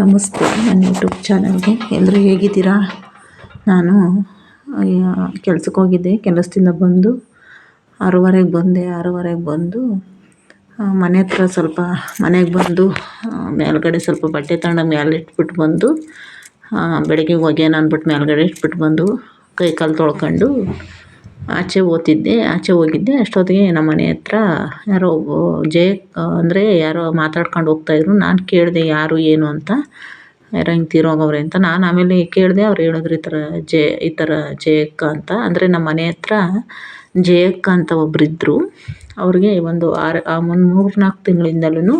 ನಮಸ್ತೆ, ನನ್ನ ಯೂಟ್ಯೂಬ್ ಚಾನಲ್ಗೆ. ಎಲ್ಲರೂ ಹೇಗಿದ್ದೀರಾ? ನಾನು ಕೆಲಸಕ್ಕೆ ಹೋಗಿದ್ದೆ, ಕೆಲಸದಿಂದ ಬಂದು ಆರೂವರೆಗೆ ಬಂದೆ, ಆರೂವರೆಗೆ ಬಂದು ಮನೆ ಹತ್ರ ಸ್ವಲ್ಪ ಮನೆಗೆ ಬಂದು ಮೇಲ್ಗಡೆ ಸ್ವಲ್ಪ ಬಟ್ಟೆ ತಗೊಂಡು ಮೇಲೆ ಇಟ್ಬಿಟ್ಟು ಬಂದು ಬೆಳಗ್ಗೆ ಹೋಗ್ಯಾನ ಅಂದ್ಬಿಟ್ಟು ಮೇಲ್ಗಡೆ ಇಟ್ಬಿಟ್ಟು ಬಂದು, ಕೈ ಕಾಲು ತೊಳ್ಕೊಂಡು ಆಚೆ ಓದ್ತಿದ್ದೆ ಆಚೆ ಹೋಗಿದ್ದೆ. ಅಷ್ಟೊತ್ತಿಗೆ ನಮ್ಮ ಮನೆ ಹತ್ರ ಯಾರೋ ಜಯ, ಅಂದರೆ ಯಾರೋ ಮಾತಾಡ್ಕೊಂಡು ಹೋಗ್ತಾಯಿದ್ರು ನಾನು ಕೇಳಿದೆ ಯಾರು, ಏನು ಅಂತ. ಯಾರೋ ಹಿಂಗೆ ತೀರೋಗವ್ರೆ ಅಂತ. ನಾನು ಆಮೇಲೆ ಕೇಳಿದೆ, ಅವ್ರು ಹೇಳಿದ್ರು ಈ ಥರ ಜಯ ಈ ಥರ ಜಯಕ್ಕ ಅಂತ. ಅಂದರೆ ನಮ್ಮ ಮನೆ ಹತ್ರ ಜಯಕ್ಕ ಅಂತ ಒಬ್ಬರಿದ್ರು ಅವ್ರಿಗೆ ಒಂದು ಆರು ಒಂದು ಮೂರು ನಾಲ್ಕು ತಿಂಗಳಿಂದಲೂ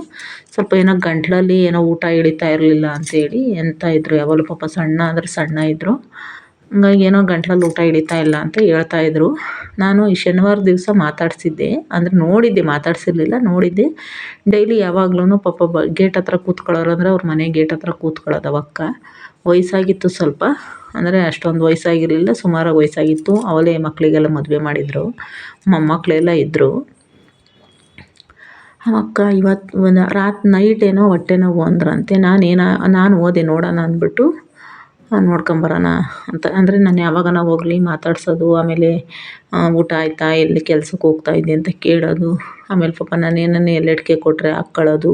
ಸ್ವಲ್ಪ ಏನೋ ಗಂಟ್ಲಲ್ಲಿ ಏನೋ ಊಟ ಇಳಿತಾ ಇರಲಿಲ್ಲ ಅಂತೇಳಿ ಎಂತ ಇದ್ರು. ಯಾವಾಗಲೂ ಪಾಪ ಸಣ್ಣ, ಅಂದರೆ ಸಣ್ಣ ಇದ್ದರು ಹಂಗಾಗಿ ಏನೋ ಗಂಟ್ಲಲ್ಲಿ ಊಟ ಹಿಡಿತಾ ಇಲ್ಲ ಅಂತ ಹೇಳ್ತಾ ಇದ್ರು. ನಾನು ಈ ಶನಿವಾರ ದಿವಸ ಮಾತಾಡಿಸಿದ್ದೆ. ಅಂದರೆ ನೋಡಿದ್ದೆ, ಮಾತಾಡಿಸಿರ್ಲಿಲ್ಲ, ನೋಡಿದ್ದೆ. ಡೈಲಿ ಯಾವಾಗ್ಲೂ ಪಾಪ ಬ, ಗೇಟ್ ಹತ್ರ ಕೂತ್ಕೊಳ್ಳೋರು ಅಂದರೆ ಅವ್ರ ಮನೆ ಗೇಟ್ ಹತ್ರ ಕೂತ್ಕೊಳ್ಳೋದು ಅವಕ್ಕ. ವಯಸ್ಸಾಗಿತ್ತು ಸ್ವಲ್ಪ. ಅಂದರೆ ಅಷ್ಟೊಂದು ವಯಸ್ಸಾಗಿರಲಿಲ್ಲ, ಸುಮಾರಾಗಿ ವಯಸ್ಸಾಗಿತ್ತು. ಅವಳೇ ಮಕ್ಕಳಿಗೆಲ್ಲ ಮದುವೆ ಮಾಡಿದರು. ಮೊಮ್ಮಕ್ಕಳೆಲ್ಲ ಇದ್ದರು ಅವಕ್ಕ ಇವತ್ತು ರಾತ್ ನೈಟ್ ಏನೋ ಹೊಟ್ಟೆ ನೋವು ಅಂದ್ರಂತೆ. ನಾನೇನ, ನಾನು ಹೋದೆ ನೋಡೋಣ ಅಂದ್ಬಿಟ್ಟು ನೋಡ್ಕೊಂಬರೋಣ ಅಂತ. ಅಂದರೆ ನಾನು ಯಾವಾಗನ ಹೋಗಲಿ, ಮಾತಾಡ್ಸೋದು, ಆಮೇಲೆ ಊಟ ಆಯಿತಾ, ಎಲ್ಲಿ ಕೆಲ್ಸಕ್ಕೆ ಹೋಗ್ತಾ ಇದ್ದೆ ಅಂತ ಕೇಳೋದು, ಆಮೇಲೆ ಪಾಪ ನಾನು ಏನನ್ನ ಕೊಟ್ಟರೆ ಹಾಕ್ಕೊಳ್ಳೋದು,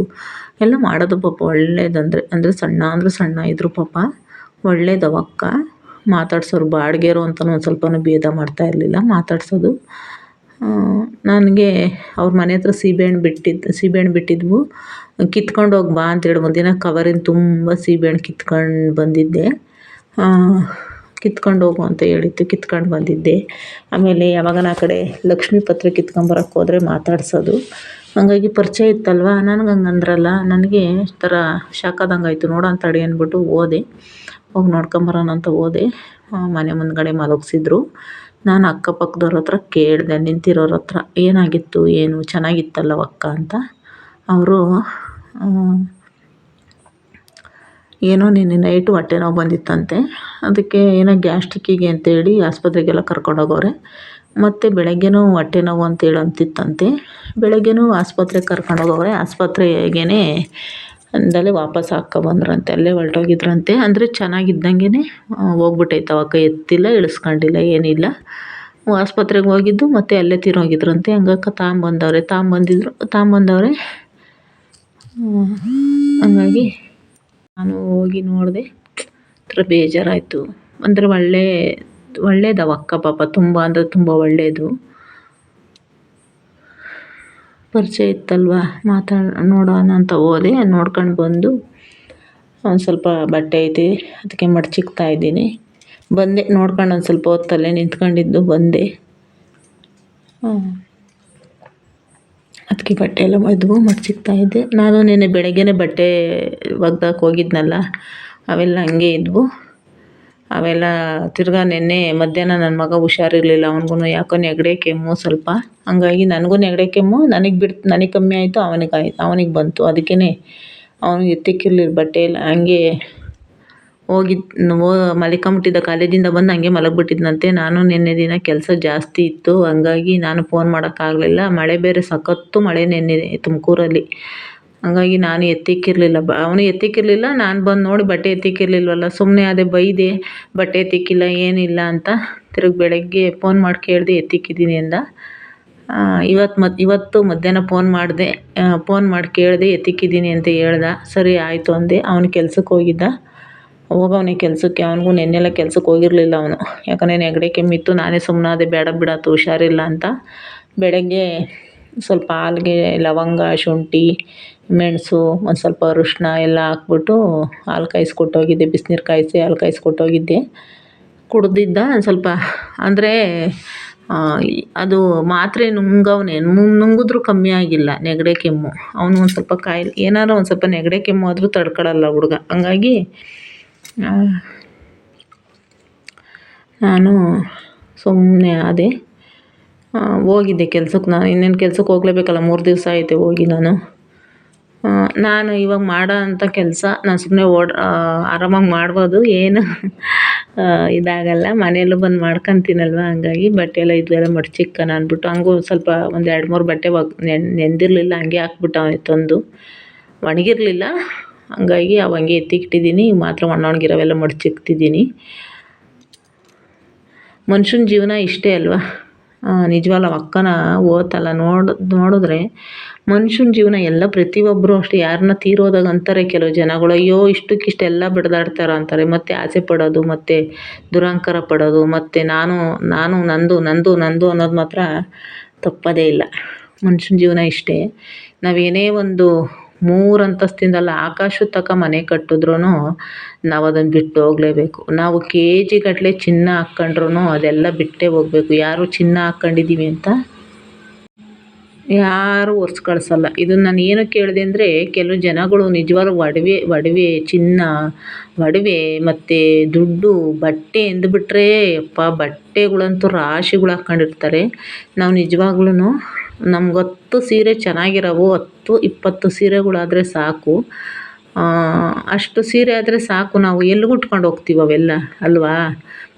ಎಲ್ಲ ಮಾಡೋದು ಪಾಪ ಒಳ್ಳೇದಂದರೆ, ಅಂದರೆ ಸಣ್ಣ ಅಂದರೂ ಸಣ್ಣ ಇದ್ದರು ಪಾಪ, ಒಳ್ಳೇದು ಅಕ್ಕ ಮಾತಾಡ್ಸೋರು ಬಾಡಿಗೆರು ಅಂತಲೂ ಒಂದು ಸ್ವಲ್ಪನೂ ಭೇದ ಮಾಡ್ತಾ ಇರಲಿಲ್ಲ, ಮಾತಾಡ್ಸೋದು. ನನಗೆ ಅವ್ರ ಮನೆ ಹತ್ರ ಸೀಬೆಹಣ್ಣು ಬಿಟ್ಟಿದ್ದು ಸೀಬೆಹಣ್ಣು ಬಿಟ್ಟಿದ್ವು. ಕಿತ್ಕೊಂಡು ಹೋಗಿ ಬಾ ಅಂತೇಳಿ ಒಂದಿನ ಕವರಿನ ತುಂಬ ಸೀಬೆಹಣ್ಣು ಕಿತ್ಕೊಂಡು ಬಂದಿದ್ದೆ. ಕಿತ್ಕೊಂಡು ಹೋಗು ಅಂತ ಹೇಳಿತ್ತು ಕಿತ್ಕೊಂಡು ಬಂದಿದ್ದೆ. ಆಮೇಲೆ ಯಾವಾಗನ ಆ ಕಡೆ ಲಕ್ಷ್ಮೀ ಪತ್ರ ಕಿತ್ಕೊಂಬರಕ್ಕೆ ಹೋದರೆ ಮಾತಾಡ್ಸೋದು. ಹಾಗಾಗಿ ಪರಿಚಯ ಇತ್ತಲ್ವ? ನನಗೆ ಹಂಗೆ ಅಂದ್ರಲ್ಲ, ನನಗೆ ಥರ ಶಾಕ್ ಆದಂಗೆ ಆಯಿತು ತಡಿ ಅಂದ್ಬಿಟ್ಟು ಹೋದೆ. ಹೋಗಿ ನೋಡ್ಕೊಂಬರೋಣ ಅಂತ ಹೋದೆ. ಮನೆ ಮುಂದ್ಗಡೆ ಮಲಗಿಸಿದ್ರು. ನಾನು ಅಕ್ಕಪಕ್ಕದವ್ರ ಹತ್ರ ಕೇಳಿದೆ, ನಿಂತಿರೋರ ಹತ್ರ. ಏನಾಗಿತ್ತು, ಏನು ಚೆನ್ನಾಗಿತ್ತಲ್ಲ ಅಕ್ಕ ಅಂತ. ಅವರು ಏನೋ ನಿನ್ನೆ ನೈಟು ಹೊಟ್ಟೆ ನೋವು ಬಂದಿತ್ತಂತೆ. ಅದಕ್ಕೆ ಏನೋ ಗ್ಯಾಸ್ಟ್ರಿಕ್ಕಿಗೆ ಅಂತೇಳಿ ಆಸ್ಪತ್ರೆಗೆಲ್ಲ ಕರ್ಕೊಂಡೋಗವ್ರೆ ಮತ್ತು ಬೆಳಗ್ಗೆನೂ ಹೊಟ್ಟೆ ನೋವು ಅಂತೇಳಿ ಅಂತಿತ್ತಂತೆ. ಬೆಳಗ್ಗೆನೂ ಆಸ್ಪತ್ರೆಗೆ ಕರ್ಕೊಂಡೋಗವ್ರೆ ಆಸ್ಪತ್ರೆಗೇ ಅಂದಲ್ಲೇ ವಾಪಸ್ ಹಾಕ್ಕೊಬಂದ್ರಂತೆ ಅಲ್ಲೇ ಹೊರ್ಟೋಗಿದ್ರಂತೆ. ಅಂದರೆ ಚೆನ್ನಾಗಿದ್ದಂಗೆ ಹೋಗ್ಬಿಟ್ಟೈತೆ ಅವಾಗ ಎತ್ತಿಲ್ಲ, ಇಳಿಸ್ಕೊಂಡಿಲ್ಲ, ಏನಿಲ್ಲ. ಆಸ್ಪತ್ರೆಗೆ ಹೋಗಿದ್ದು ಮತ್ತು ಅಲ್ಲೇ ತೀರೋಗಿದ್ರಂತೆ. ಹಂಗಕ್ಕ ತಾಂಬಂದವ್ರೆ. ತಾಂಬಂದಿದ್ರು, ತಾಂಬಂದವ್ರೆ. ಹಂಗಾಗಿ ನಾನು ಹೋಗಿ ನೋಡಿದೆ, ಒಂಥರ ಬೇಜಾರಾಯಿತು. ಅಂದರೆ ಒಳ್ಳೆ ಒಳ್ಳೇದು ಅಕ್ಕ ಪಾಪ, ತುಂಬ ಅಂದರೆ ತುಂಬ ಒಳ್ಳೆಯದು ಪರಿಚಯ ಇತ್ತಲ್ವ? ಮಾತಾಡ, ನೋಡೋಣ ಅಂತ ಹೋದೆ, ನೋಡ್ಕೊಂಡು ಬಂದು ಒಂದು ಸ್ವಲ್ಪ ಬಟ್ಟೆ ಐತಿ, ಅದಕ್ಕೆ ಮಡ್ಚಿಕ್ತಾ ಇದ್ದೀನಿ. ಬಂದೆ, ನೋಡ್ಕೊಂಡು ಒಂದು ಸ್ವಲ್ಪ ಹೊತ್ತಲ್ಲೇ ನಿಂತ್ಕೊಂಡಿದ್ದು, ಬಂದೆ. ಅದಕ್ಕೆ ಬಟ್ಟೆ ಎಲ್ಲ ಒಗೆದು ಮಡ್ಚಿಕ್ತಾ ಇದ್ದೆ. ನಾನು ನಿನ್ನೆ ಬೆಳಗ್ಗೆನೇ ಬಟ್ಟೆ ಒಗ್ದಕ್ಕೆ ಹೋಗಿದ್ನಲ್ಲ, ಅವೆಲ್ಲ ಹಂಗೆ ಇದ್ವು. ಅವೆಲ್ಲ ತಿರ್ಗಾ ನಿನ್ನೆ ಮಧ್ಯಾಹ್ನ ನನ್ನ ಮಗ ಹುಷಾರಿರಲಿಲ್ಲ ಅವನಿಗೂ ಯಾಕೋ ನೆಗಡೆ ಕೆಮ್ಮು ಸ್ವಲ್ಪ. ಹಂಗಾಗಿ ನನಗೂ ನೆಗಡೆ ಕೆಮ್ಮು, ನನಗೆ ಬಿಡ್ತು ನನಗೆ ಕಮ್ಮಿ ಆಯಿತು, ಅವನಿಗೆ ಆಯ್ತು ಅವನಿಗೆ ಬಂತು. ಅದಕ್ಕೇ ಅವನು ಎತ್ತಿಕ್ಕಿರ್ಲಿಲ್ಲ ಬಟ್ಟೆ ಎಲ್ಲ. ಹಂಗೆ ಹೋಗಿದ್ದು ಓ ಮಲ್ಕೊಂಬಿಟ್ಟಿದ್ದ ಕಾಲೇಜಿಂದ ಬಂದು ಹಂಗೆ ಮಲಗಿಬಿಟ್ಟಿದ್ನಂತೆ. ನಾನು ನಿನ್ನೆ ದಿನ ಕೆಲಸ ಜಾಸ್ತಿ ಇತ್ತು, ಹಂಗಾಗಿ ನಾನು ಫೋನ್ ಮಾಡೋಕ್ಕಾಗಲಿಲ್ಲ. ಮಳೆ ಬೇರೆ ಸಖತ್ತು ಮಳೆ ನೆನ್ನೆ ತುಮಕೂರಲ್ಲಿ. ಹಂಗಾಗಿ ನಾನು ಎತ್ತಿಕ್ಕಿರಲಿಲ್ಲ. ಬ, ಅವನು ಎತ್ತಿಕ್ಕಿರಲಿಲ್ಲ, ನಾನು ಬಂದು ನೋಡಿ ಬಟ್ಟೆ ಎತ್ತಿಕ್ಕಿರಲಿಲ್ವಲ್ಲ. ಸುಮ್ಮನೆ ಅದೇ ಬೈದೆ, ಬಟ್ಟೆ ಎತ್ತಿಕ್ಕಿಲ್ಲ, ಏನಿಲ್ಲ ಅಂತ ತಿರುಗಿ ಬೆಳಗ್ಗೆ ಫೋನ್ ಮಾಡಿ ಕೇಳಿದೆ ಎತ್ತಿಕ್ಕಿದ್ದೀನಿ ಅಂದ. ಇವತ್ತು ಮತ್ತು ಇವತ್ತು ಮಧ್ಯಾಹ್ನ ಫೋನ್ ಮಾಡಿದೆ ಫೋನ್ ಮಾಡಿ ಕೇಳಿದೆ ಎತ್ತಿಕ್ಕಿದ್ದೀನಿ ಅಂತ ಹೇಳ್ದ. ಸರಿ, ಆಯಿತು ಅಂದೆ. ಅವನು ಕೆಲ್ಸಕ್ಕೆ ಹೋಗಿದ್ದ. ಹೋಗವ್ನೆ ಕೆಲಸಕ್ಕೆ, ಅವನಿಗೂ ನೆನ್ನೆಲ್ಲ ಕೆಲ್ಸಕ್ಕೆ ಹೋಗಿರಲಿಲ್ಲ ಅವನು. ಯಾಕಂದರೆ ನೆಗಡಿ ಕೆಮ್ಮಿತ್ತು ನಾನೇ ಸುಮ್ಮನಾದೆ ಬೇಡ ಬಿಡಾತು ಹುಷಾರಿಲ್ಲ ಅಂತ. ಬೆಳಗ್ಗೆ ಸ್ವಲ್ಪ ಹಾಲಿಗೆ ಲವಂಗ, ಶುಂಠಿ, ಮೆಣಸು, ಒಂದು ಸ್ವಲ್ಪ ಅರಿಶಿನ ಎಲ್ಲ ಹಾಕ್ಬಿಟ್ಟು ಹಾಲು ಕಾಯಿಸ್ಕೊಟ್ಟೋಗಿದ್ದೆ, ಬಿಸ್ನೀರು ಕಾಯಿಸಿ ಹಾಲು ಕಾಯಿಸ್ಕೊಟ್ಟೋಗಿದ್ದೆ. ಕುಡ್ದಿದ್ದ ಸ್ವಲ್ಪ, ಅಂದರೆ ಅದು ಮಾತ್ರೆ ನುಂಗವ್ನೆ ನುಂಗಿದ್ರೂ ಕಮ್ಮಿ ಆಗಿಲ್ಲ ನೆಗಡೆ ಕೆಮ್ಮು. ಅವನು ಒಂದು ಸ್ವಲ್ಪ ಕಾಯಿಲೆ, ಏನಾರು ಒಂದು ಸ್ವಲ್ಪ ನೆಗಡೆ ಕೆಮ್ಮು ಆದರೂ ತಡ್ಕೊಳಲ್ಲ ಹುಡುಗ. ಹಂಗಾಗಿ ನಾನು ಸುಮ್ಮನೆ ಆದೆ ಹೋಗಿದ್ದೆ ಕೆಲ್ಸಕ್ಕೆ ನಾನು ಇನ್ನೇನು ಕೆಲ್ಸಕ್ಕೆ ಹೋಗ್ಲೇಬೇಕಲ್ಲ, ಮೂರು ದಿವಸ ಆಯಿತು ಹೋಗಿ ನಾನು. ನಾನು ಇವಾಗ ಮಾಡೋ ಅಂಥ ಕೆಲಸ, ನಾನು ಸುಮ್ಮನೆ ಓಡ್ ಆರಾಮಾಗಿ ಮಾಡ್ಬೋದು. ಏನು ಇದಾಗಲ್ಲ. ಮನೆಯಲ್ಲೂ ಬಂದು ಮಾಡ್ಕೊತೀನಲ್ವ ಹಂಗಾಗಿ ಬಟ್ಟೆ ಎಲ್ಲ ಇದ್ವೆಲ್ಲ ಮಡ್ಚಿಕ್ಕನ ಅಂದ್ಬಿಟ್ಟು, ಹಂಗೂ ಸ್ವಲ್ಪ ಒಂದು ಎರಡು ಮೂರು ಬಟ್ಟೆ ಒಗ್ ನೆಂದಿರಲಿಲ್ಲ, ಹಂಗೆ ಹಾಕ್ಬಿಟ್ಟವ್ನೆ ತಂದು. ಒಣಗಿರಲಿಲ್ಲ. ಹಂಗಾಗಿ ಅವಂಗೆ ಹಂಗೆ ಈಗ ಮಾತ್ರ ಒಣಗಿರೋವೆಲ್ಲ ಮಡಚಿಕ್ತಿದ್ದೀನಿ. ಮನುಷ್ಯನ ಜೀವನ ಇಷ್ಟೇ ಅಲ್ವಾ? ನಿಜವಾಗ್ಲೂ ಅಕ್ಕನ ಓದ್ತಲ್ಲ ನೋಡ್, ನೋಡಿದ್ರೆ ಮನುಷ್ಯನ ಜೀವನ ಎಲ್ಲ ಪ್ರತಿಯೊಬ್ಬರು ಅಷ್ಟೇ. ಯಾರನ್ನ ತೀರೋದಾಗ ಅಂತಾರೆ ಕೆಲವು ಜನಗಳು, ಅಯ್ಯೋ, ಇಷ್ಟಕ್ಕಿಷ್ಟೆಲ್ಲ ಬಿಡದಾಡ್ತಾರ ಅಂತಾರೆ. ಮತ್ತು ಆಸೆ ಪಡೋದು, ಮತ್ತು ದುರಂಕಾರ ಪಡೋದು, ಮತ್ತು ನಾನು ನಾನು, ನಂದು ನಂದು ನಂದು ಅನ್ನೋದು ಮಾತ್ರ ತಪ್ಪದೇ ಇಲ್ಲ. ಮನುಷ್ಯನ ಜೀವನ ಇಷ್ಟೇ. ನಾವೇನೇ ಒಂದು ಮೂರು ಅಂತಸ್ತಿಂದಲ್ಲ ಆಕಾಶದ ತಕ ಮನೆ ಕಟ್ಟಿದ್ರೂ ನಾವು ಅದನ್ನು ಬಿಟ್ಟು ಹೋಗಲೇಬೇಕು. ನಾವು ಕೆ ಜಿಗಟ್ಟಲೆ ಚಿನ್ನ ಹಾಕ್ಕೊಂಡ್ರೂ ಅದೆಲ್ಲ ಬಿಟ್ಟೇ ಹೋಗಬೇಕು. ಯಾರು ಚಿನ್ನ ಹಾಕ್ಕೊಂಡಿದ್ದೀವಿ ಅಂತ? ಯಾರೂ ಒರ್ಸ್ ಕಳಿಸಲ್ಲ. ಇದನ್ನು ನಾನು ಏನು ಕೇಳಿದೆ ಅಂದರೆ ಕೆಲವು ಜನಗಳು ನಿಜವಾಗ್ಲೂ ಒಡವೆ ಒಡವೆ ಚಿನ್ನ, ಒಡವೆ ಮತ್ತು ದುಡ್ಡು, ಬಟ್ಟೆ ಎಂದುಬಿಟ್ರೆ ಅಪ್ಪ ಬಟ್ಟೆಗಳಂತೂ ರಾಶಿಗಳು ಹಾಕ್ಕೊಂಡಿರ್ತಾರೆ. ನಾವು ನಿಜವಾಗ್ಲೂ ನಮ್ಗೆ ಸೀರೆ ಚೆನ್ನಾಗಿರೋವು, ಹತ್ತು ಇಪ್ಪತ್ತು ಸೀರೆಗಳಾದರೆ ಸಾಕು. ಅಷ್ಟು ಸೀರೆ ಆದರೆ ಸಾಕು. ನಾವು ಎಲ್ಲಿಗೆ ಉಟ್ಕೊಂಡು ಹೋಗ್ತೀವಿ ಅವೆಲ್ಲ, ಅಲ್ವಾ?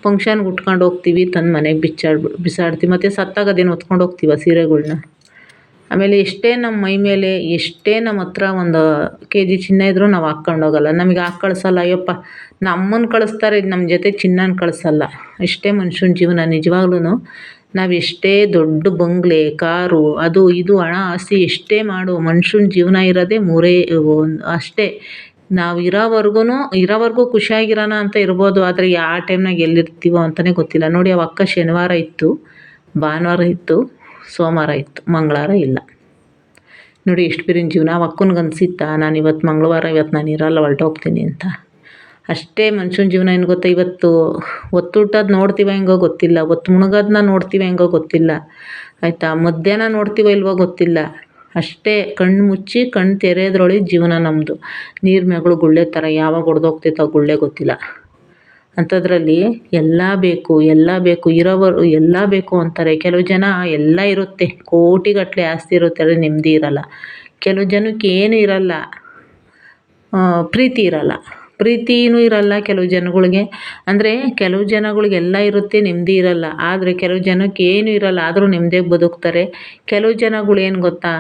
ಫಂಕ್ಷನ್ಗೆ ಉಟ್ಕೊಂಡು ಹೋಗ್ತೀವಿ ತನ್ನ ಮನೆಗೆ ಬಿಚ್ಚಾಡ್ಬಿ ಬಿಸಾಡ್ತೀವಿ. ಮತ್ತು ಸತ್ತಾಗ ಅದೇನು ಹೊತ್ಕೊಂಡು ಹೋಗ್ತೀವ ಸೀರೆಗಳನ್ನ ಆಮೇಲೆ ಎಷ್ಟೇ ನಮ್ಮ ಮೈ ಮೇಲೆ, ಎಷ್ಟೇ ನಮ್ಮ ಹತ್ರ ಒಂದು ಕೆ ಜಿ ಚಿನ್ನ ಇದ್ದರೂ ನಾವು ಹಾಕ್ಕೊಂಡು ಹೋಗಲ್ಲ. ನಮಗೆ ಹಾಕಿ ಕಳಿಸಲ್ಲ, ಅಯ್ಯಪ್ಪ ನಮ್ಮನ್ನು ಕಳಿಸ್ತಾರೆ ನಮ್ಮ ಜೊತೆ ಚಿನ್ನನ ಕಳಿಸಲ್ಲ. ಇಷ್ಟೇ ಮನುಷ್ಯನ ಜೀವನ ನಿಜವಾಗ್ಲೂ ನಾವು ಎಷ್ಟೇ ದೊಡ್ಡ ಬಂಗಲೆ, ಕಾರು, ಅದು ಇದು ಹಣ ಆಸ್ತಿ ಎಷ್ಟೇ ಮಾಡು ಮನುಷ್ಯನ ಜೀವನ ಇರೋದೇ ಮೂರೇ ಅಷ್ಟೇ. ನಾವು ಇರೋವರ್ಗೂ ಇರೋವರೆಗೂ ಖುಷಿಯಾಗಿರೋಣ ಅಂತ ಇರ್ಬೋದು, ಆದರೆ ಯಾವ ಟೈಮ್ನಾಗ ಎಲ್ಲಿರ್ತೀವೋ ಅಂತಲೇ ಗೊತ್ತಿಲ್ಲ. ನೋಡಿ ಅವಕ್ಕ ಶನಿವಾರ ಇತ್ತು, ಭಾನುವಾರ ಇತ್ತು, ಸೋಮವಾರ ಇತ್ತು, ಮಂಗಳವಾರ ಇಲ್ಲ. ನೋಡಿ, ಎಷ್ಟು ಬಿರಿನ ಜೀವನ. ಆ ನಾನು ಇವತ್ತು ಮಂಗಳವಾರ, ಇವತ್ತು ನಾನು ಇರಲ್ಲ, ಹೊರ್ಟೋಗ್ತೀನಿ ಅಂತ. ಅಷ್ಟೇ ಮನುಷ್ಯನ ಜೀವನ ಏನು ಗೊತ್ತಾ? ಇವತ್ತು ಒತ್ತೂಟದ್ದು ನೋಡ್ತೀವೋ ಹೆಂಗೋ ಗೊತ್ತಿಲ್ಲ, ಒತ್ತು ಮುಳುಗೋದನ್ನ ನೋಡ್ತೀವೋ ಹೆಂಗೋ ಗೊತ್ತಿಲ್ಲ. ಆಯಿತಾ? ಮಧ್ಯಾಹ್ನ ನೋಡ್ತೀವೋ ಇಲ್ವೋ ಗೊತ್ತಿಲ್ಲ. ಅಷ್ಟೇ ಕಣ್ಣು ಮುಚ್ಚಿ ಕಣ್ಣು ತೆರೆಯೋದ್ರೊಳಗೆ ಜೀವನ ನಮ್ಮದು ನೀರು ಮ್ಯಾಗಳು ಗುಳ್ಳೆ ಥರ ಯಾವಾಗ ಒಡೆದೋಗ್ತೈತೋ ಗುಳ್ಳೆ ಗೊತ್ತಿಲ್ಲ. ಅಂಥದ್ರಲ್ಲಿ ಎಲ್ಲ ಬೇಕು ಎಲ್ಲ ಬೇಕು, ಇರೋವರು, ಎಲ್ಲ ಬೇಕು ಅಂತಾರೆ. ಕೆಲವು ಜನ ಎಲ್ಲ ಇರುತ್ತೆ. ಕೋಟಿಗಟ್ಟಲೆ ಆಸ್ತಿ ಇರುತ್ತೆ ಅಂದರೆ ನೆಮ್ಮದಿ ಇರೋಲ್ಲ. ಕೆಲವು ಜನಕ್ಕೆ ಏನೂ ಇರೋಲ್ಲ ಪ್ರೀತಿ ಇರೋಲ್ಲ. ಪ್ರೀತಿಯೂ ಇರಲ್ಲ ಕೆಲವು ಜನಗಳಿಗೆ. ಅಂದರೆ ಕೆಲವು ಜನಗಳಿಗೆ ಎಲ್ಲ ಇರುತ್ತೆ, ನೆಮ್ಮದಿ ಇರಲ್ಲ. ಆದರೆ ಕೆಲವು ಜನಕ್ಕೆ ಏನೂ ಇರಲ್ಲ, ಆದರೂ ನೆಮ್ಮದಿಯಾಗಿ ಬದುಕ್ತಾರೆ. ಕೆಲವು ಜನಗಳು ಏನು ಗೊತ್ತಾ?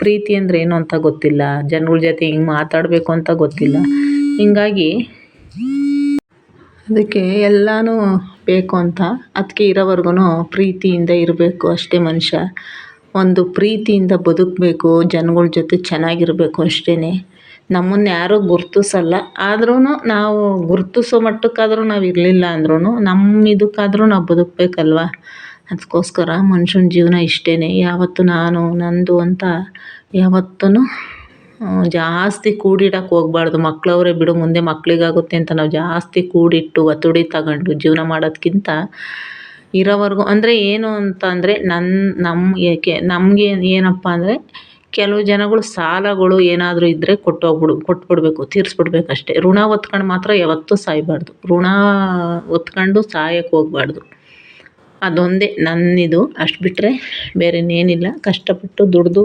ಪ್ರೀತಿ ಅಂದರೆ ಏನು ಅಂತ ಗೊತ್ತಿಲ್ಲ. ಜನಗಳ ಜೊತೆ ಹಿಂಗೆ ಮಾತಾಡಬೇಕು ಅಂತ ಗೊತ್ತಿಲ್ಲ. ಹೀಗಾಗಿ ಅದಕ್ಕೆ ಎಲ್ಲನೂ ಬೇಕು ಅಂತ. ಅದಕ್ಕೆ ಇರೋವರೆಗೂ ಪ್ರೀತಿಯಿಂದ ಇರಬೇಕು ಅಷ್ಟೇ ಮನುಷ್ಯ. ಒಂದು ಪ್ರೀತಿಯಿಂದ ಬದುಕಬೇಕು, ಜನಗಳ ಜೊತೆ ಚೆನ್ನಾಗಿರಬೇಕು ಅಷ್ಟೇ ನಮ್ಮನ್ನು ಯಾರೂ ಗುರುತಿಸಲ್ಲ. ಆದ್ರೂ ನಾವು ಗುರುತಿಸೋ ಮಟ್ಟಕ್ಕಾದರೂ ನಾವು ಇರಲಿಲ್ಲ ಅಂದ್ರೂ ನಮ್ಮ ಇದಕ್ಕಾದ್ರೂ ನಾವು ಬದುಕಬೇಕಲ್ವ? ಅದಕ್ಕೋಸ್ಕರ ಮನುಷ್ಯನ ಜೀವನ ಇಷ್ಟೇ ಯಾವತ್ತು ನಾನು, ನಂದು ಅಂತ ಯಾವತ್ತೂ ಜಾಸ್ತಿ ಕೂಡಿಡಕ್ಕೆ ಹೋಗ್ಬಾರ್ದು. ಮಕ್ಕಳವರೇ ಬಿಡು, ಮುಂದೆ ಮಕ್ಕಳಿಗಾಗುತ್ತೆ ಅಂತ ನಾವು ಜಾಸ್ತಿ ಕೂಡಿಟ್ಟು, ಒತ್ತುಡಿ ತಗೊಂಡು ಜೀವನ ಮಾಡೋದ್ಕಿಂತ ಇರೋವರೆಗೂ ಅಂದರೆ ಏನು ಅಂತ ಅಂದರೆ ನನ್ನ ನಮ್ಮ ಏಕೆ, ನಮಗೆ ಏನಪ್ಪ ಅಂದರೆ ಕೆಲವು ಜನಗಳು ಸಾಲಗಳು ಏನಾದರೂ ಇದ್ದರೆ ಕೊಟ್ಟೋಗ್ಬಿಡು, ಕೊಟ್ಬಿಡಬೇಕು ತೀರಿಸ್ಬಿಡ್ಬೇಕು ಅಷ್ಟೇ ಋಣ ಹೊತ್ಕೊಂಡು ಮಾತ್ರ ಯಾವತ್ತೂ ಸಾಯಬಾರ್ದು. ಋಣ ಹೊತ್ಕೊಂಡು ಸಾಯಕ್ಕೆ ಹೋಗ್ಬಾರ್ದು. ಅದೊಂದೇ ನನ್ನಿದು. ಅಷ್ಟು ಬಿಟ್ಟರೆ ಬೇರೆ ಇನ್ನೇನಿಲ್ಲ. ಕಷ್ಟಪಟ್ಟು ದುಡಿದು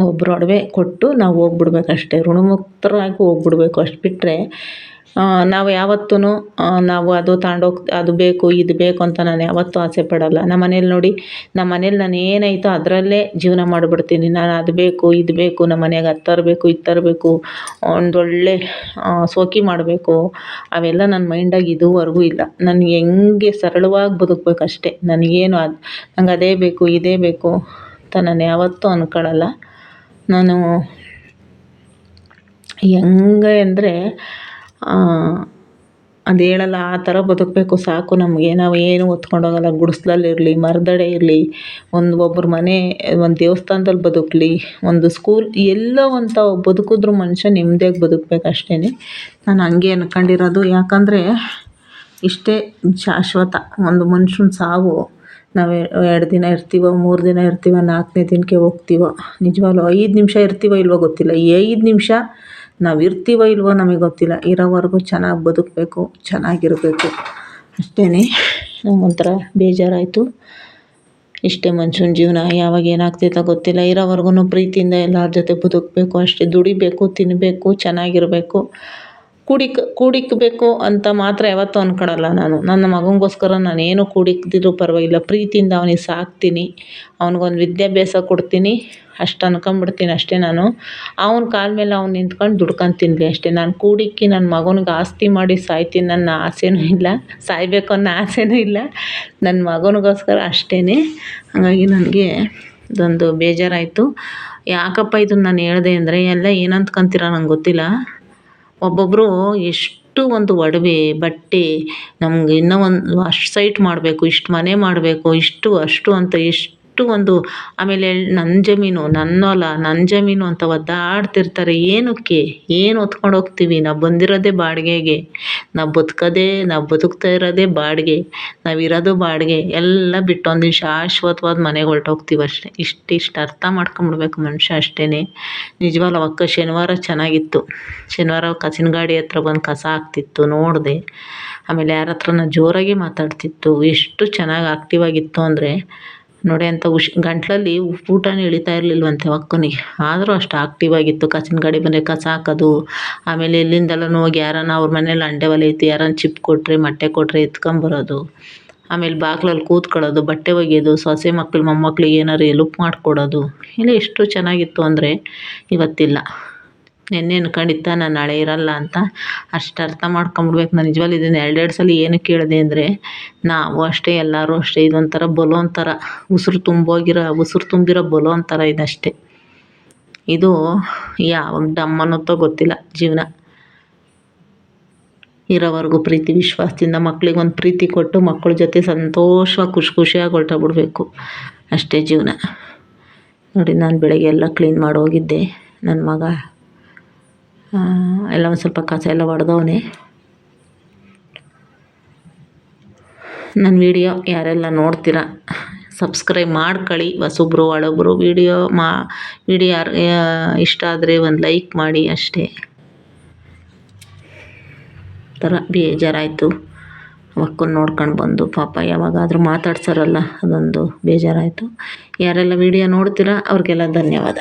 ಒಬ್ರು ಒಡವೆ ಕೊಟ್ಟು ನಾವು ಹೋಗ್ಬಿಡ್ಬೇಕಷ್ಟೇ. ಋಣಮುಕ್ತರಾಗಿ ಹೋಗ್ಬಿಡ್ಬೇಕು ಅಷ್ಟು ಬಿಟ್ಟರೆ ನಾವು ಯಾವತ್ತೂ ನಾವು ಅದು ತಗೊಂಡೋಗಿ ಅದು ಬೇಕು, ಇದು ಬೇಕು ಅಂತ ನಾನು ಯಾವತ್ತೂ ಆಸೆ ಪಡೋಲ್ಲ. ನಮ್ಮ ಮನೇಲಿ ನೋಡಿ, ನಮ್ಮ ಮನೇಲಿ ನಾನು ಏನೈತೋ ಅದರಲ್ಲೇ ಜೀವನ ಮಾಡಿಬಿಡ್ತೀನಿ. ನಾನು ಅದು ಬೇಕು, ಇದು ಬೇಕು, ನಮ್ಮ ಮನೆಗೆ ಅದು ತರಬೇಕು ಇದು ತರಬೇಕು, ಒಂದೊಳ್ಳೆ ಸೋಕಿ ಮಾಡಬೇಕು. ಅವೆಲ್ಲ ನನ್ನ ಮೈಂಡಾಗಿ ಇದುವರೆಗೂ ಇಲ್ಲ. ನಾನು ಹೆಂಗೆ ಸರಳವಾಗಿ ಬದುಕಬೇಕು ಅಷ್ಟೇ ನನಗೇನು ಅದು, ನಂಗೆ ಅದೇ ಬೇಕು, ಇದೇ ಬೇಕು ಅಂತ ನಾನು ಯಾವತ್ತೂ ಅಂದ್ಕೊಳ್ಳಲ್ಲ ನಾನು ಹೆಂಗೆ ಅಂದರೆ ಅದು ಹೇಳಲ್ಲ, ಆ ಥರ ಬದುಕಬೇಕು, ಸಾಕು ನಮಗೆ. ನಾವು ಏನು ಹೊತ್ಕೊಂಡು ಹೋಗಲ್ಲ ಗುಡಿಸ್ಲಲ್ಲಿರಲಿ ಮರದಡೆ ಇರಲಿ, ಒಂದು ಒಬ್ಬರ ಮನೆ, ಒಂದು ದೇವಸ್ಥಾನ್ದಲ್ಲಿ ಬದುಕಲಿ, ಒಂದು ಸ್ಕೂಲ್, ಎಲ್ಲೋ ಒಂದು ಬದುಕಿದ್ರು ಮನುಷ್ಯ ನೆಮ್ಮದಿಯಾಗಿ ಬದುಕ್ಬೇಕು ಅಷ್ಟೇ ನಾನು ಹಂಗೆ ಅನ್ಕೊಂಡಿರೋದು, ಯಾಕಂದರೆ ಇಷ್ಟೇ ಶಾಶ್ವತ. ಒಂದು ಮನುಷ್ಯನ ಸಾವು ನಾವು ಎರಡು ದಿನ ಇರ್ತೀವೋ, ಮೂರು ದಿನ ಇರ್ತೀವೋ, ನಾಲ್ಕನೇ ದಿನಕ್ಕೆ ಹೋಗ್ತೀವೋ. ನಿಜವಾಗ್ಲೂ ಐದು ನಿಮಿಷ ಇರ್ತೀವೋ ಇಲ್ವೋ ಗೊತ್ತಿಲ್ಲ. ಈ ಐದು ನಿಮಿಷ ನಾವು ಇರ್ತೀವೋ ಇಲ್ವೋ ನಮಗೆ ಗೊತ್ತಿಲ್ಲ. ಇರೋವರೆಗೂ ಚೆನ್ನಾಗಿ ಬದುಕಬೇಕು, ಚೆನ್ನಾಗಿರಬೇಕು. ಅಷ್ಟೇ ಒಂಥರ ಬೇಜಾರಾಯಿತು. ಇಷ್ಟೇ ಮನುಷ್ಯನ ಜೀವನ. ಯಾವಾಗ ಏನಾಗ್ತೈತೋ ಗೊತ್ತಿಲ್ಲ. ಇರೋವರೆಗೂ ಪ್ರೀತಿಯಿಂದ ಎಲ್ಲರ ಜೊತೆ ಬದುಕಬೇಕು, ಅಷ್ಟೇ ದುಡಿಬೇಕು ತಿನ್ನಬೇಕು ಚೆನ್ನಾಗಿರಬೇಕು. ಕೂಡಿಕ್, ಕೂಡಿಕ್ಬೇಕು ಅಂತ ಮಾತ್ರ ಯಾವತ್ತೂ ಅಂದ್ಕೊಳಲ್ಲ ನಾನು. ನನ್ನ ಮಗನಿಗೋಸ್ಕರ ನಾನು ಏನು ಕೂಡಿಕ್ದಿದ್ರೂ ಪರವಾಗಿಲ್ಲ. ಪ್ರೀತಿಯಿಂದ ಅವನಿಗೆ ಸಾಕ್ತೀನಿ. ಅವ್ನಿಗೊಂದು ವಿದ್ಯಾಭ್ಯಾಸ ಕೊಡ್ತೀನಿ. ಅಷ್ಟು ಅನ್ಕೊಂಬಿಡ್ತೀನಿ ಅಷ್ಟೇ ನಾನು. ಅವ್ನ ಕಾಲ ಮೇಲೆ ಅವ್ನು ನಿಂತ್ಕೊಂಡು ದುಡ್ಕೊಂಡು ಅಷ್ಟೇ. ನಾನು ಕೂಡಿಕ್ಕಿ ನನ್ನ ಮಗನಿಗೆ ಆಸ್ತಿ ಮಾಡಿ ಸಾಯ್ತೀನಿ ನನ್ನ ಆಸೆನೂ ಇಲ್ಲ. ಸಾಯಬೇಕು ಅನ್ನೋ ಆಸೆನೂ ಇಲ್ಲ. ನನ್ನ ಮಗನಿಗೋಸ್ಕರ ಅಷ್ಟೇ ಹಾಗಾಗಿ ನನಗೆ ಇದೊಂದು ಬೇಜಾರಾಯಿತು. ಯಾಕಪ್ಪ ಇದನ್ನು ನಾನು ಹೇಳಿದೆ ಅಂದರೆ, ಎಲ್ಲ ಏನು ಅಂದ್ಕೊಂತೀರ ನಂಗೆ ಗೊತ್ತಿಲ್ಲ. ಒಬ್ಬೊಬ್ಬರು ಎಷ್ಟು ಒಂದು ಒಡವೆ, ಬಟ್ಟೆ, ನಮ್ಗೆ ಇನ್ನೂ ಒಂದು ಅಷ್ಟು ಸೈಟ್ ಮಾಡಬೇಕು, ಇಷ್ಟು ಮನೆ ಮಾಡಬೇಕು, ಇಷ್ಟು ಅಷ್ಟು ಅಂತ ಎಷ್ಟು ಒಂದು, ಆಮೇಲೆ ನನ್ನ ಜಮೀನು ನನ್ನ ಹೊಲ ನನ್ನ ಜಮೀನು ಅಂತ ಒದ್ದಾಡ್ತಿರ್ತಾರೆ. ಏನಕ್ಕೆ? ಏನು ಹೊತ್ಕೊಂಡು ಹೋಗ್ತೀವಿ? ನಾವು ಬಂದಿರೋದೇ ಬಾಡಿಗೆಗೆ. ನಾವು ಬದುಕೋದೇ, ನಾವು ಬದುಕ್ತಾ ಇರೋದೇ ಬಾಡಿಗೆ. ನಾವು ಇರೋದು ಬಾಡಿಗೆ. ಎಲ್ಲ ಬಿಟ್ಟು ಒಂದು ಶಾಶ್ವತವಾದ ಮನೆಗೆ ಹೊರ್ಟೋಗ್ತೀವಿ ಅಷ್ಟೇ. ಇಷ್ಟು ಇಷ್ಟು ಅರ್ಥ ಮಾಡ್ಕೊಂಬಿಡ್ಬೇಕು ಮನುಷ್ಯ ಅಷ್ಟೇ ನಿಜವಾಗ್ಲೂ ಅವಕ್ಕ ಶನಿವಾರ ಚೆನ್ನಾಗಿತ್ತು. ಶನಿವಾರ ಕಸಿನ ಗಾಡಿ ಹತ್ರ ಬಂದು ಕಸ ಹಾಕ್ತಿತ್ತು, ನೋಡಿದೆ. ಆಮೇಲೆ ಯಾರ ಹತ್ರನ ಜೋರಾಗಿ ಮಾತಾಡ್ತಿತ್ತು. ಎಷ್ಟು ಚೆನ್ನಾಗಿ ಆಕ್ಟಿವ್ ಆಗಿತ್ತು ಅಂದರೆ ನೋಡಿ ಅಂತ ಉಶ್ ಗಂಟ್ಲಲ್ಲಿ ಊಟನೇ ಇಳಿತಾ ಇರಲಿಲ್ವಂತೆ ಅಕ್ಕನಿಗೆ ಆದರೂ ಅಷ್ಟು ಆಕ್ಟಿವ್ ಆಗಿತ್ತು. ಕಸಿನ ಗಾಡಿ ಬಂದರೆ ಕಸ ಹಾಕೋದು, ಆಮೇಲೆ ಇಲ್ಲಿಂದಲೂ ಹೋಗಿ ಯಾರನ್ನ ಅವ್ರ ಮನೇಲಿ ಅಂಡೆ ಒಲೆ ಐತಿ ಯಾರನ್ನ ಚಿಪ್ ಕೊಟ್ಟರೆ ಮೊಟ್ಟೆ ಕೊಟ್ಟರೆ ಎತ್ಕೊಂಬರೋದು, ಆಮೇಲೆ ಬಾಗ್ಲಲ್ಲಿ ಕೂತ್ಕೊಳ್ಳೋದು, ಬಟ್ಟೆ ಒಗೆಯೋದು, ಸೊಸೆ ಮಕ್ಕಳು ಮೊಮ್ಮಕ್ಳಿಗೆ ಏನಾದ್ರು ಎಲುಪ್ ಮಾಡಿಕೊಡೋದು ಇಲ್ಲ ಎಷ್ಟು ಚೆನ್ನಾಗಿತ್ತು ಅಂದರೆ ಇವತ್ತಿಲ್ಲ. ನೆನ್ನೆ ಅನ್ಕೊಂಡಿದ್ದ, ನಾನು ನಾಳೆ ಇರಲ್ಲ ಅಂತ. ಅಷ್ಟು ಅರ್ಥ ಮಾಡ್ಕೊಂಬಿಡ್ಬೇಕು. ನಾನು ನಿಜವಾಗ್ಲೂ ಇದನ್ನು ಎರಡೆರಡು ಸಲ ಏನಕ್ಕೆ ಹೇಳಿದೆ ಅಂದರೆ, ನಾವು ಅಷ್ಟೇ, ಎಲ್ಲರೂ ಅಷ್ಟೇ, ಇದೊಂಥರ ಬಲೂನ್ ಥರ ಉಸಿರು ತುಂಬೋಗಿರೋ, ಉಸಿರು ತುಂಬಿರೋ ಬಲೂನ್ ಥರ ಇದಷ್ಟೇ. ಇದು ಯಾವಾಗ ಡಮ್ ಅನ್ನೋತ್ತೋ ಗೊತ್ತಿಲ್ಲ ಜೀವನ. ಇರೋವರೆಗೂ ಪ್ರೀತಿ, ವಿಶ್ವಾಸದಿಂದ ಮಕ್ಳಿಗೆ ಒಂದು ಪ್ರೀತಿ ಕೊಟ್ಟು ಮಕ್ಕಳ ಜೊತೆ ಸಂತೋಷವಾಗಿ, ಖುಷಿ ಖುಷಿಯಾಗಿ ಹೊರ್ಟೋಗ್ಬಿಡ್ಬೇಕು. ಅಷ್ಟೇ ಜೀವನ. ನೋಡಿ, ನಾನು ಬೆಳಗ್ಗೆ ಎಲ್ಲ ಕ್ಲೀನ್ ಮಾಡಿ ಹೋಗಿದ್ದೆ. ನನ್ನ ಮಗ ಎಲ್ಲ ಒಂದು ಸ್ವಲ್ಪ ಕಸ ಎಲ್ಲ ಹೊಡೆದವನೆ ನನ್ನ ವಿಡಿಯೋ ಯಾರೆಲ್ಲ ನೋಡ್ತೀರಾ ಸಬ್ಸ್ಕ್ರೈಬ್ ಮಾಡ್ಕೊಳ್ಳಿ. ಹೊಸಬ್ರು ಹಳಬ್ರು ವಿಡಿಯೋ ಮಾ ವಿಡಿಯೋ ಇಷ್ಟ ಆದರೆ ಒಂದು ಲೈಕ್ ಮಾಡಿ ಅಷ್ಟೇ. ಥರ ಬೇಜಾರಾಯಿತು. ಮಕ್ಕಳು ನೋಡ್ಕೊಂಡು ಬಂದು, ಪಾಪ ಯಾವಾಗಾದರೂ ಮಾತಾಡ್ಸಾರಲ್ಲ, ಅದೊಂದು ಬೇಜಾರಾಯಿತು. ಯಾರೆಲ್ಲ ವಿಡಿಯೋ ನೋಡ್ತೀರಾ, ಅವ್ರಿಗೆಲ್ಲ ಧನ್ಯವಾದ.